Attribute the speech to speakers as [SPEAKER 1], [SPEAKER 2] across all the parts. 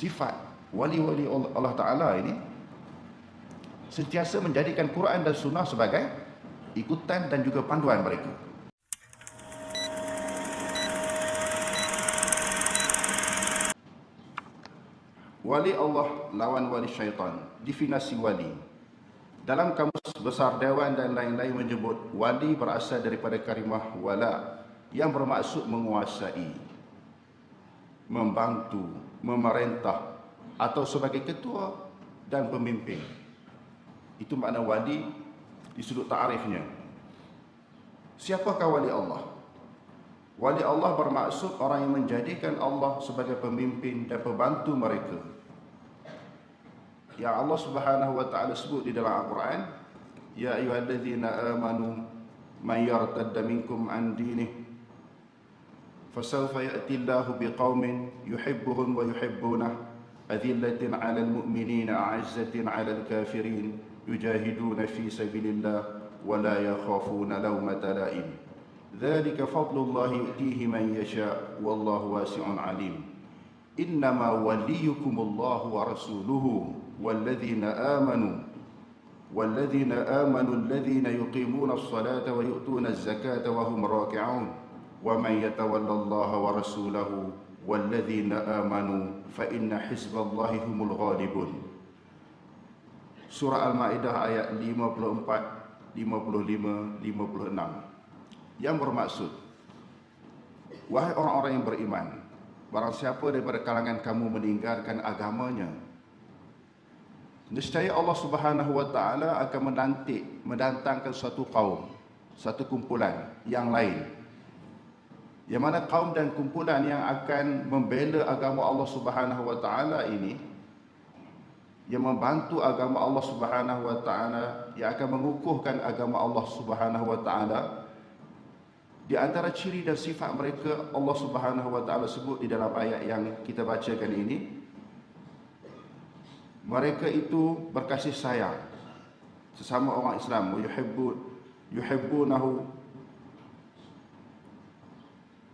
[SPEAKER 1] sifat wali-wali Allah Ta'ala ini sentiasa menjadikan Quran dan Sunnah sebagai ikutan dan juga panduan mereka. Wali Allah lawan wali syaitan. Definasi wali. Dalam kamus besar Dewan dan lain-lain menyebut wali berasal daripada kalimah wala yang bermaksud menguasai, membantu, memerintah atau sebagai ketua dan pemimpin. Itu makna wali di sudut ta'rifnya. Siapakah wali Allah? Wali Allah bermaksud orang yang menjadikan Allah sebagai pemimpin dan pembantu mereka. Yang Allah Subhanahu wa taala sebut di dalam Al-Quran, "Ya ayyuhalladzina amanu man yartadda minkum an dinihi فسوف يأتي الله بقوم يحبهم ويحبونه أذلة على المؤمنين أعزة على الكافرين يجاهدون في سبيل الله ولا يخافون لومة لائم. ذلك فضل الله يؤتيه من يشاء والله واسع عليم. إنما وليكم الله ورسوله والذين آمنوا والذين آمنوا الذين يقيمون الصلاة ويؤتون الزكاة وهم راكعون. ومن يتولى الله ورسوله والذين آمنوا فإن حزب الله هم الغالبون Surah Al-Ma'idah ayat 54, 55, 56 Yang bermaksud Wahai orang-orang yang beriman Barang siapa daripada kalangan kamu meninggalkan agamanya Nescaya Allah Subhanahu wa taala akan menantik mendatangkan suatu kaum, satu kumpulan yang lain yang mana kaum dan kumpulan yang akan membela agama Allah Subhanahu wa taala ini yang membantu agama Allah Subhanahu wa taala yang akan mengukuhkan agama Allah Subhanahu wa taala di antara ciri dan sifat mereka Allah Subhanahu wa taala sebut di dalam ayat yang kita bacakan ini mereka itu berkasih sayang sesama orang Islam. Yuhibbu yuhibbunahu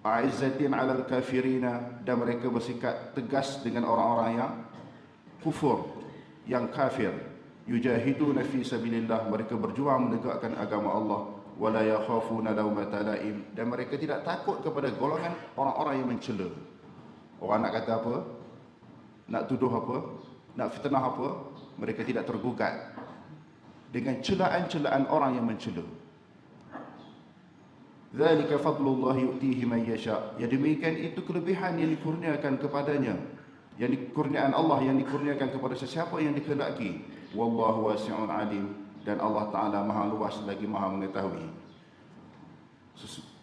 [SPEAKER 1] Aizzatin alal kafirina dan mereka bersikap tegas dengan orang-orang yang kufur, yang kafir. Yujahiduna fi sabilillah, mereka berjuang menegakkan agama Allah. Wala yakhafuna lawmata laim dan mereka tidak takut kepada golongan orang-orang yang mencela. Orang nak kata apa? Nak tuduh apa? Nak fitnah apa? Mereka tidak tergugat dengan celaan-celaan orang yang mencela. Zalika fadlullah yu'tihi man yasha. Ya demikian itu kelebihan yang dikurniakan kepadanya. Yang dikurniakan Allah yang dikurniakan kepada sesiapa yang dikehendaki. Wallahu wasi'un alim dan Allah Taala Maha luas lagi Maha mengetahui.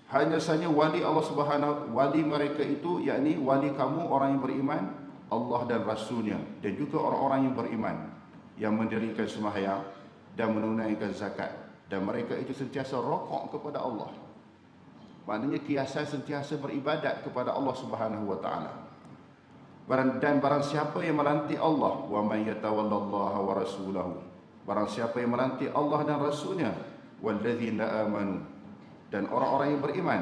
[SPEAKER 1] Hanya saja wali Allah Subhanahu wali mereka itu yakni wali kamu orang yang beriman Allah dan Rasulnya dan juga orang-orang yang beriman yang mendirikan sembahyang dan menunaikan zakat dan mereka itu sentiasa rokok kepada Allah Maknanya kiasan sentiasa beribadat kepada Allah Subhanahu wa taala. Dan barang siapa yang menanti Allah wa may yatawallallaha wa rasulahu. Barang siapa yang menanti Allah dan rasulnya walladzina amanu dan orang-orang yang beriman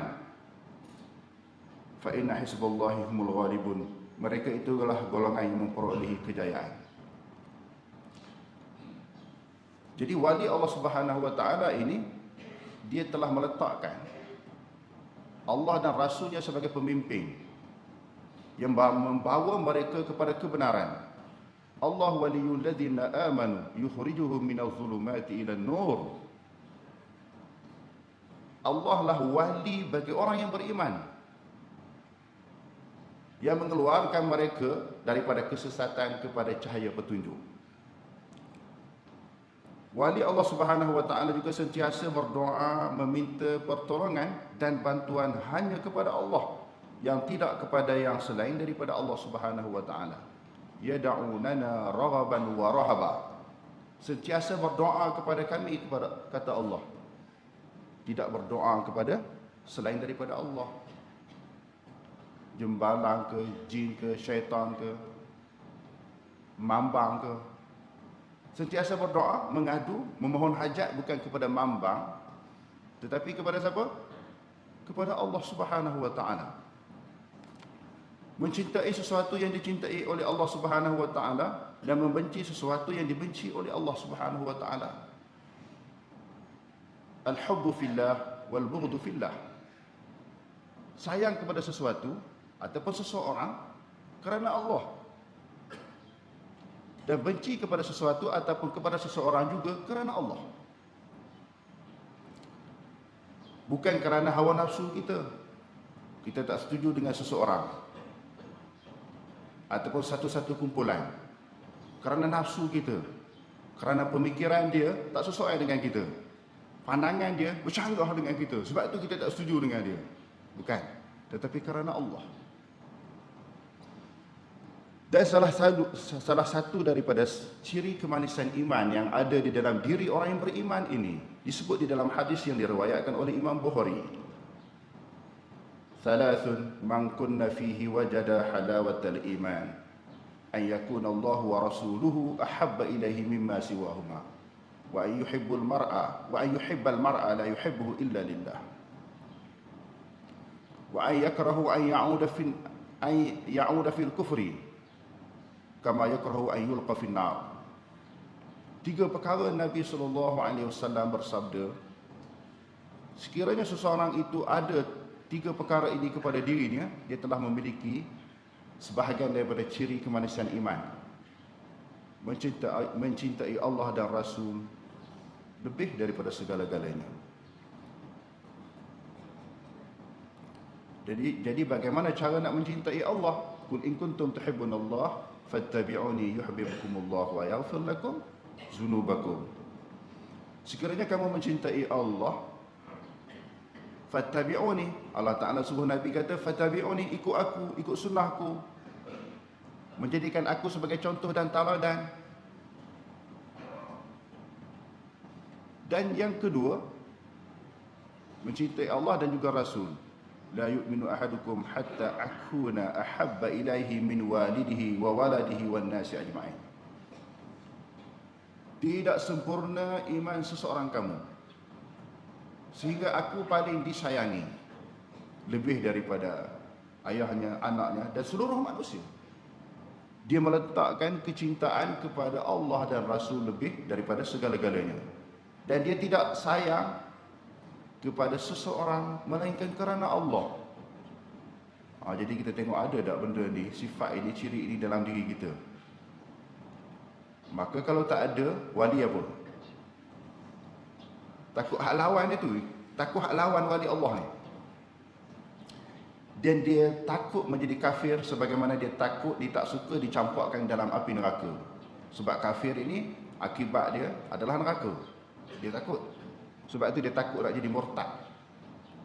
[SPEAKER 1] fa inna hizballahi humul ghalibun. Mereka itu adalah golongan yang memperolehi kejayaan. Jadi wali Allah Subhanahu wa taala ini dia telah meletakkan Allah dan Rasulnya sebagai pemimpin yang membawa mereka kepada kebenaran. Allah waliyul ladzina amanu yukhrijuhum minadh dhulumati ila nur. Allah lah wali bagi orang yang beriman. Yang mengeluarkan mereka daripada kesesatan kepada cahaya petunjuk. Wali Allah Subhanahu wa taala juga sentiasa berdoa meminta pertolongan dan bantuan hanya kepada Allah yang tidak kepada yang selain daripada Allah Subhanahu wa taala. Yad'unana raghaban wa rahaba. Sentiasa berdoa kepada kami kepada kata Allah. Tidak berdoa kepada selain daripada Allah. Jembalang ke, jin ke, syaitan ke, mambang ke, sentiasa berdoa, mengadu, memohon hajat bukan kepada mambang tetapi kepada siapa? Kepada Allah Subhanahu wa taala. mencintai sesuatu yang dicintai oleh Allah Subhanahu wa taala dan membenci sesuatu yang dibenci oleh Allah Subhanahu wa taala. Al-hubbu fillah wal bughdu fillah. Sayang kepada sesuatu ataupun seseorang kerana Allah. Dan benci kepada sesuatu ataupun kepada seseorang juga kerana Allah. Bukan kerana hawa nafsu kita. Kita tak setuju dengan seseorang. Ataupun satu-satu kumpulan. Kerana nafsu kita. Kerana pemikiran dia tak sesuai dengan kita. Pandangan dia bercanggah dengan kita. Sebab itu kita tak setuju dengan dia. Bukan. Tetapi kerana Allah dan salah satu, salah satu daripada ciri kemanisan iman yang ada di dalam diri orang yang beriman ini disebut di dalam hadis yang diriwayatkan oleh Imam Bukhari. Thalathun man kunna fihi wajada halawatal iman an yakuna Allah wa rasuluhu ahabba ilaihi mimma siwahuma wa an yuhibbul mar'a wa an yuhibbal mar'a la yuhibbuhu illa lillah wa an yakrahu an ya'uda fi an ya'uda fil kufri kama yakrahu ayyul qafinar tiga perkara Nabi sallallahu alaihi wasallam bersabda sekiranya seseorang itu ada tiga perkara ini kepada dirinya dia telah memiliki sebahagian daripada ciri kemanusiaan iman. Mencintai mencintai Allah dan Rasul lebih daripada segala-galanya. Jadi jadi bagaimana cara nak mencintai Allah? Kul in kuntum tuhibbun Allah fattabi'uni yuhibbukumullah wa yaghfir lakum dzunubakum. Sekiranya kamu mencintai Allah, fattabi'uni Allah Taala suruh Nabi kata fattabi'uni ikut aku ikut sunnahku. Menjadikan aku sebagai contoh dan tauladan dan yang kedua mencintai Allah dan juga Rasul ahadukum hatta akuna ahabba ilaihi min walidihi wa waladihi wan nasi ajma'in tidak sempurna iman seseorang kamu sehingga aku paling disayangi lebih daripada ayahnya, anaknya dan seluruh manusia. Dia meletakkan kecintaan kepada Allah dan Rasul lebih daripada segala-galanya. Dan dia tidak sayang kepada seseorang melainkan kerana Allah. Ha, jadi kita tengok ada tak benda ni, sifat ini, ciri ini dalam diri kita. Maka kalau tak ada, wali apa? Takut hak lawan dia tu. Takut hak lawan wali Allah ni. Dan dia takut menjadi kafir sebagaimana dia takut dia tak suka dicampurkan dalam api neraka. Sebab kafir ini akibat dia adalah neraka. Dia takut. Sebab itu dia takut nak jadi murtad.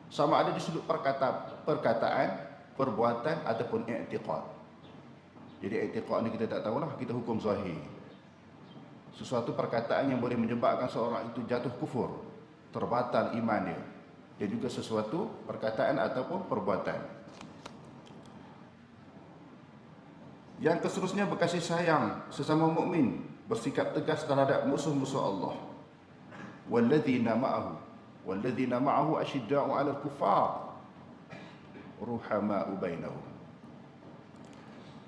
[SPEAKER 1] Sama ada di sudut perkata, perkataan, perbuatan ataupun i'tiqad. Jadi i'tiqad ni kita tak tahulah, kita hukum zahir. Sesuatu perkataan yang boleh menyebabkan seorang itu jatuh kufur terbatal iman dia dan juga sesuatu perkataan ataupun perbuatan yang keseterusnya berkasih sayang sesama mukmin bersikap tegas terhadap musuh-musuh Allah walladzina ma'ahu walladzina ma'ahu asyidda'u 'alal kuffar ruhama'u bainahum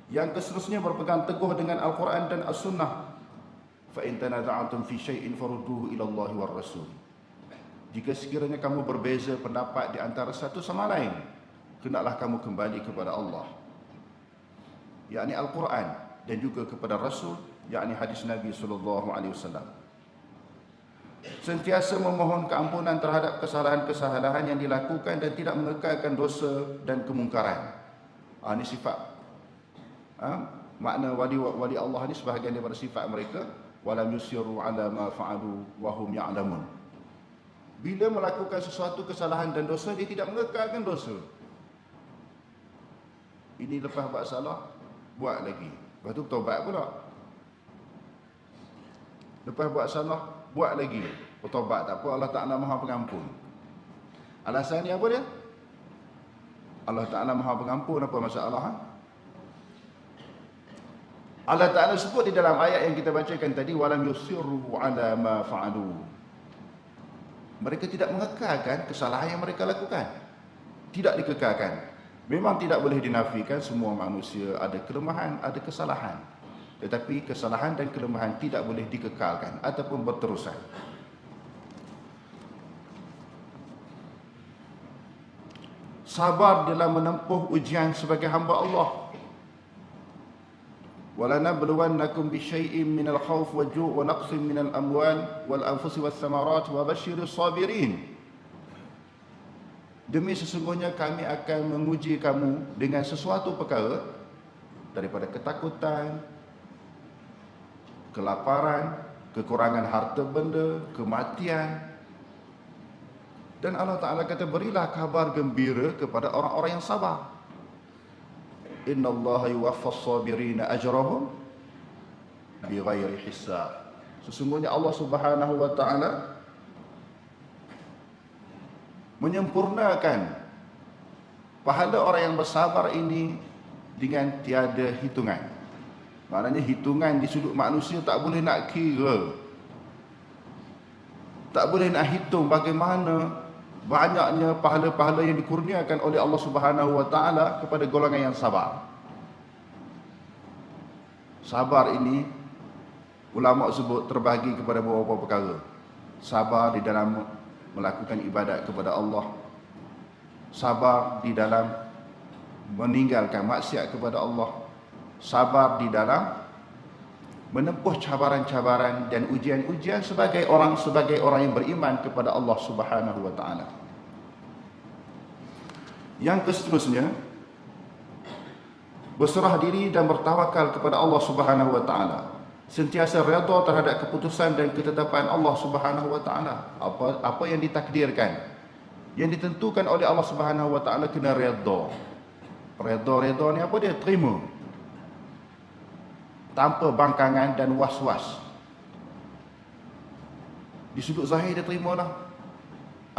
[SPEAKER 1] yang keseterusnya berpegang teguh dengan Al-Quran dan As-Sunnah fa in tanaza'tum fi syai'in farudduhu ila Allah war Rasul jika sekiranya kamu berbeza pendapat di antara satu sama lain, hendaklah kamu kembali kepada Allah. yakni Al-Quran dan juga kepada Rasul, yakni hadis Nabi sallallahu alaihi wasallam. Sentiasa memohon keampunan terhadap kesalahan-kesalahan yang dilakukan dan tidak mengekalkan dosa dan kemungkaran. Ah ini sifat. Ha? makna wali wali Allah ini sebahagian daripada sifat mereka walam yusiru ala ma fa'alu wa hum ya'lamun. Bila melakukan sesuatu kesalahan dan dosa, dia tidak mengekalkan dosa. Ini lepas buat salah, buat lagi. Lepas tu bertobat pula. Lepas buat salah, buat lagi. Bertobat tak apa, Allah Ta'ala maha pengampun. Alasan ni apa dia? Allah Ta'ala maha pengampun, apa masalah? Ha? Allah Ta'ala sebut di dalam ayat yang kita bacakan tadi, وَلَمْ يُسِرُّهُ عَلَى مَا فَعَلُوا mereka tidak mengekalkan kesalahan yang mereka lakukan. Tidak dikekalkan. Memang tidak boleh dinafikan semua manusia ada kelemahan, ada kesalahan. Tetapi kesalahan dan kelemahan tidak boleh dikekalkan ataupun berterusan. Sabar dalam menempuh ujian sebagai hamba Allah. ولنبلونكم بشيء من الخوف والجوع ونقص من الأموال والأنفس والثمرات وبشر الصابرين Demi sesungguhnya kami akan menguji kamu dengan sesuatu perkara daripada ketakutan, kelaparan, kekurangan harta benda, kematian. Dan Allah Ta'ala kata berilah kabar gembira kepada orang-orang yang sabar. Inna Allah yuwaffas sabirina ajrahum bighairi hisab. Sesungguhnya Allah Subhanahu wa taala menyempurnakan pahala orang yang bersabar ini dengan tiada hitungan. Maknanya hitungan di sudut manusia tak boleh nak kira. Tak boleh nak hitung bagaimana banyaknya pahala-pahala yang dikurniakan oleh Allah Subhanahu wa taala kepada golongan yang sabar. Sabar ini ulama sebut terbahagi kepada beberapa perkara. Sabar di dalam melakukan ibadat kepada Allah sabar di dalam meninggalkan maksiat kepada Allah sabar di dalam menempuh cabaran-cabaran dan ujian-ujian sebagai orang sebagai orang yang beriman kepada Allah Subhanahu wa taala. Yang seterusnya berserah diri dan bertawakal kepada Allah Subhanahu wa taala. Sentiasa redha terhadap keputusan dan ketetapan Allah Subhanahu wa taala. Apa apa yang ditakdirkan yang ditentukan oleh Allah Subhanahu wa taala kena redha. Redha redha ni apa dia? Terima tanpa bangkangan dan was-was di sudut zahir dia terima lah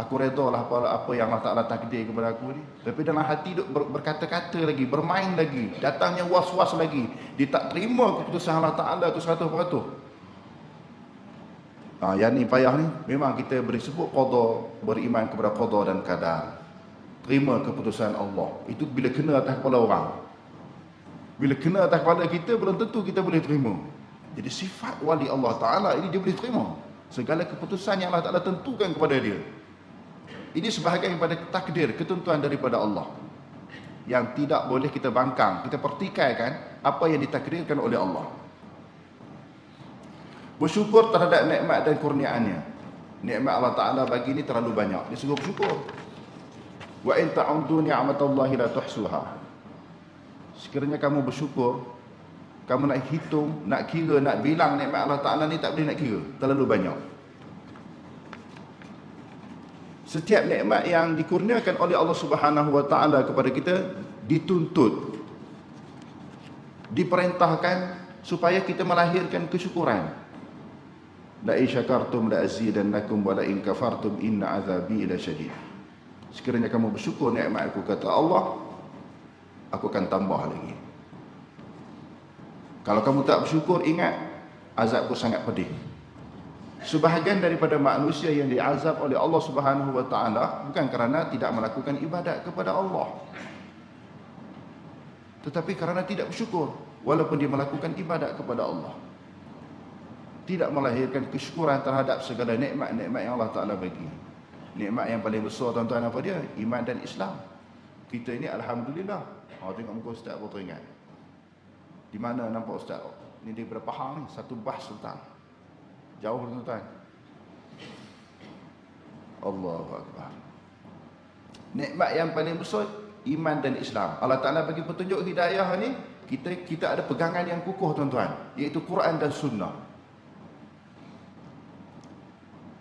[SPEAKER 1] Aku redha lah apa, apa yang Allah Ta'ala takdir kepada aku ni. Tapi dalam hati duk ber, berkata-kata lagi, bermain lagi. Datangnya was-was lagi. Dia tak terima keputusan Allah Ta'ala tu satu peratus. Ha, yang ni payah ni, memang kita beri sebut qadar, beriman kepada qadar dan kadar. Terima keputusan Allah. Itu bila kena atas kepala orang. Bila kena atas kepala kita, belum tentu kita boleh terima. Jadi sifat wali Allah Ta'ala ini dia boleh terima. Segala keputusan yang Allah Ta'ala tentukan kepada dia. Ini sebahagian daripada takdir, ketentuan daripada Allah. Yang tidak boleh kita bangkang, kita pertikaikan apa yang ditakdirkan oleh Allah. Bersyukur terhadap nikmat dan kurniaannya. Nikmat Allah Ta'ala bagi ini terlalu banyak. Dia suruh bersyukur. Wa in ta'udu ni'matallahi la tuhsuha. Sekiranya kamu bersyukur, kamu nak hitung, nak kira, nak bilang nikmat Allah Ta'ala ni tak boleh nak kira. Terlalu banyak. Setiap nikmat yang dikurniakan oleh Allah Subhanahu wa taala kepada kita dituntut diperintahkan supaya kita melahirkan kesyukuran. La in syakartum la azidannakum wa la in kafartum inna azabi la syadid. Sekiranya kamu bersyukur nikmat aku kata Allah, aku akan tambah lagi. Kalau kamu tak bersyukur ingat azabku sangat pedih. Sebahagian daripada manusia yang diazab oleh Allah Subhanahu wa taala bukan kerana tidak melakukan ibadat kepada Allah. Tetapi kerana tidak bersyukur walaupun dia melakukan ibadat kepada Allah. Tidak melahirkan kesyukuran terhadap segala nikmat-nikmat yang Allah Taala bagi. Nikmat yang paling besar tuan-tuan apa dia? Iman dan Islam kita ini alhamdulillah oh tengok muka ustaz baru teringat di mana nampak ustaz ni dia berapa hang ni satu bahs tentang Jauh tuan-tuan. Allahu Akbar. Nikmat yang paling besar iman dan Islam. Allah Taala bagi petunjuk hidayah ni kita kita ada pegangan yang kukuh tuan-tuan, iaitu Quran dan Sunnah.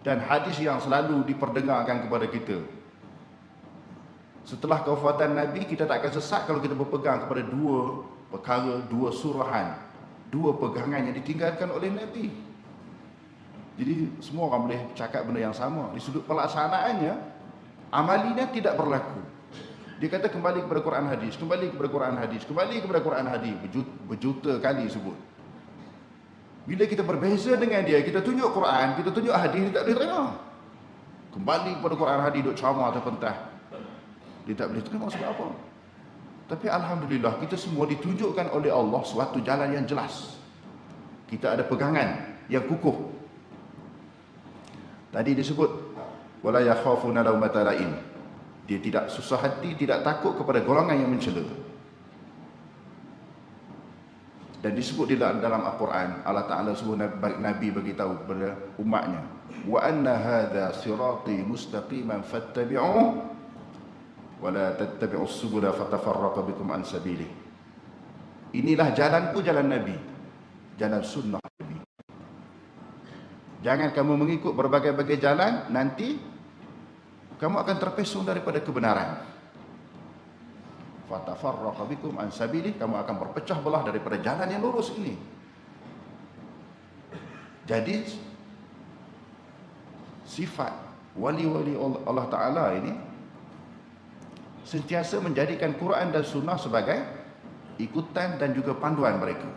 [SPEAKER 1] Dan hadis yang selalu diperdengarkan kepada kita. Setelah kewafatan Nabi, kita tak akan sesat kalau kita berpegang kepada dua perkara, dua surahan, dua pegangan yang ditinggalkan oleh Nabi. Jadi semua orang boleh cakap benda yang sama. Di sudut pelaksanaannya, amalinya tidak berlaku. Dia kata kembali kepada Quran hadis, kembali kepada Quran hadis, kembali kepada Quran hadis. Berjuta, berjuta kali sebut. Bila kita berbeza dengan dia, kita tunjuk Quran, kita tunjuk hadis, dia tak boleh terima. Kembali kepada Quran hadis, duk ceramah atau pentah. Dia tak boleh terima sebab apa? Tapi Alhamdulillah kita semua ditunjukkan oleh Allah suatu jalan yang jelas. Kita ada pegangan yang kukuh. Tadi disebut wala yakhafuna laumata lain. Dia tidak susah hati, tidak takut kepada golongan yang mencela. Dan disebut di dalam Al-Quran, Allah Ta'ala sebut Nabi beritahu kepada umatnya, Wa anna hadha sirati mustaqiman fattabi'uh la tattabi'us subula fatafarraqa bikum an sabili. Inilah jalanku jalan Nabi. Jalan sunnah Nabi. Jangan kamu mengikut berbagai-bagai jalan, nanti kamu akan terpesong daripada kebenaran fatafarraqa bikum an sabili kamu akan berpecah belah daripada jalan yang lurus ini jadi sifat wali-wali Allah Taala ini sentiasa menjadikan Quran dan sunnah sebagai ikutan dan juga panduan mereka